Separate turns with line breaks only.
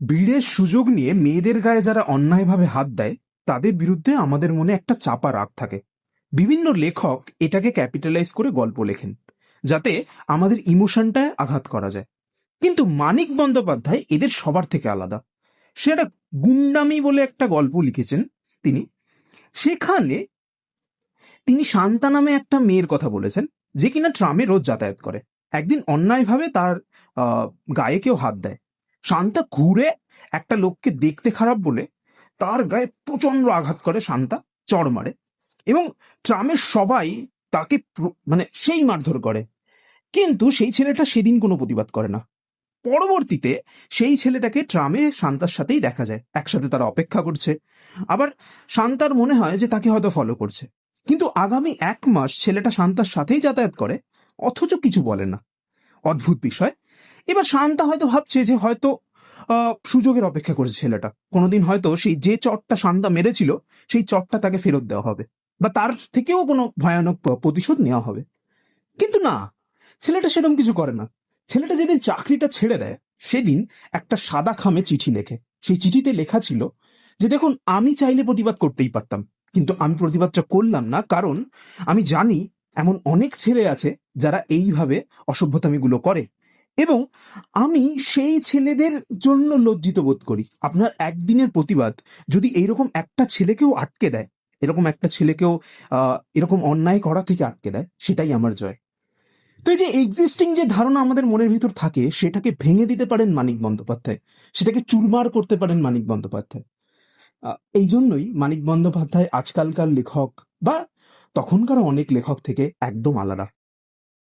ভিড়ের সুযোগ নিয়ে মেয়েদের গায়ে যারা অন্যায়ভাবে হাত দেয়, তাদের বিরুদ্ধে আমাদের মনে একটা চাপা রাগ থাকে। বিভিন্ন লেখক এটাকে ক্যাপিটালাইজ করে গল্প লেখেন, যাতে আমাদের ইমোশনটায় আঘাত করা যায়। কিন্তু মানিক বন্দ্যোপাধ্যায় এদের সবার থেকে আলাদা। সে একটা গুন্ডামি বলে একটা গল্প লিখেছেন তিনি। সেখানে তিনি শান্তা নামে একটা মেয়ের কথা বলেছেন, যে কিনা ট্রামে রোজ যাতায়াত করে। একদিন অন্যায়ভাবে তার গায়ে কেউ হাত দেয়। শান্তা ঘুরে একটা লোককে দেখতে খারাপ বলে তার গায়ে প্রচণ্ড আঘাত করে শান্তা চড় মারে এবং ট্রামের সবাই তাকে মানে সেই মারধর করে। কিন্তু সেই ছেলেটা সেদিন কোনো প্রতিবাদ করে না। পরবর্তীতে সেই ছেলেটাকে ট্রামে শান্তার সাথেই দেখা যায়, একসাথে তারা অপেক্ষা করছে। আবার শান্তার মনে হয় যে তাকে হয়তো ফলো করছে। কিন্তু আগামী এক মাস ছেলেটা শান্তার সাথেই যাতায়াত করে, অথচ কিছু বলে না। অদ্ভুত বিষয় এবার শান্তা হয়তো ভাবছে যে হয়তো সুযোগের অপেক্ষা করেছে ছেলেটা। কোনোদিন হয়তো সেই যে চটটা শান্তা মেরেছিল, সেই চটটা তাকে ফেরত দেওয়া হবে। বা তার থেকেও কোনো ভয়ানক প্রতিশোধ নেওয়া হবে। কিন্তু না, ছেলেটা সেরকম কিছু করে না। ছেলেটা যেদিন চাকরিটা ছেড়ে দেয়, সেদিন একটা সাদা খামে চিঠি লেখে। সেই চিঠিতে লেখা ছিল যে, দেখুন, আমি চাইলে প্রতিবাদ করতেই পারতাম, কিন্তু আমি প্রতিবাদটা করলাম না, কারণ আমি জানি এমন অনেক ছেলে আছে যারা এইভাবে অসভ্যতামিগুলো করে। এবং আমি সেই ছেলেদের জন্য লজ্জিত বোধ করি। আপনার একদিনের প্রতিবাদ যদি এইরকম একটা ছেলেকেও আটকে দেয়, এরকম একটা ছেলেকেও এরকম অন্যায় করা থেকে আটকে দেয়, সেটাই আমার জয়। তো এই যে এক্সিস্টিং যে ধারণা আমাদের মনের ভিতর থাকে, সেটাকে ভেঙে দিতে পারেন মানিক বন্দ্যোপাধ্যায়। সেটাকে চুরমার করতে পারেন মানিক বন্দ্যোপাধ্যায়। এই জন্যই মানিক বন্দ্যোপাধ্যায় আজকালকার লেখক বা তখনকার অনেক লেখক থেকে একদম আলাদা।